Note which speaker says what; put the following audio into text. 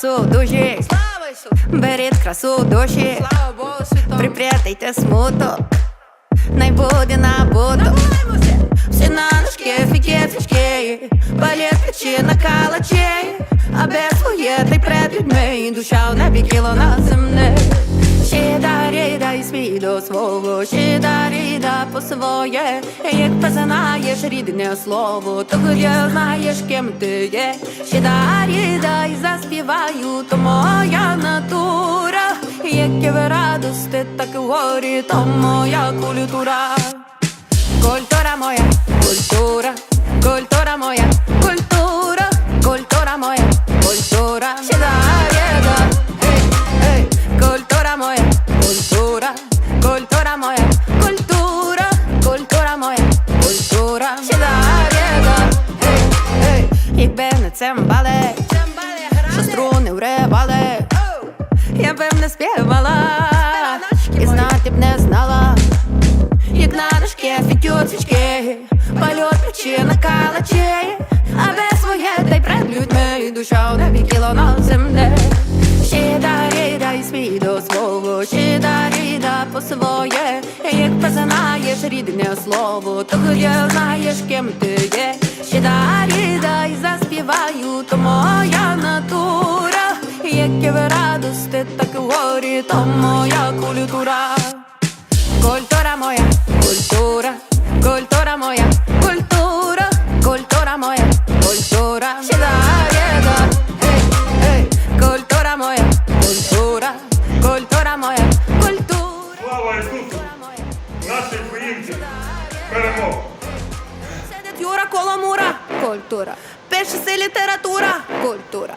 Speaker 1: Красу душі,
Speaker 2: Слава Богу, душі,
Speaker 1: припрятайте смуток, най буде набуток. Всі на ножки, фікеточки, балет плечі на калачі, а без ти пред людьми, душа в небі кіло на земне. До свого, щида ріда по своє, як познаєш рідне слово, то я знаєш, ким ти є. Щида ріда і заспіваю, то моя натура, як в радости, так і горі, то моя культура. Культура моя, цимбали, що струни вривали, я б не співала, і знати б не знала. Як на ножки фітють свічки. Польот плечі на калачі. А без своє та й пред людьми. Душа в небі кіло на землі. Щида ріда свій до свого. Щида ріда по своє. Як познаєш рідне слово То я знаєш, ким ти є. Щида ріда і заспіваю То моя натура Як і ви радости, так і в горі То моя культура Культура моя, культура, культура моя, культура, культура моя, культура. Ей, ей, культура моя, культура, культура моя, культура.
Speaker 3: Слава Ісусу! Наші українці! Перемога!
Speaker 1: Сидить Юра коло мура, культура. Пише література, культура.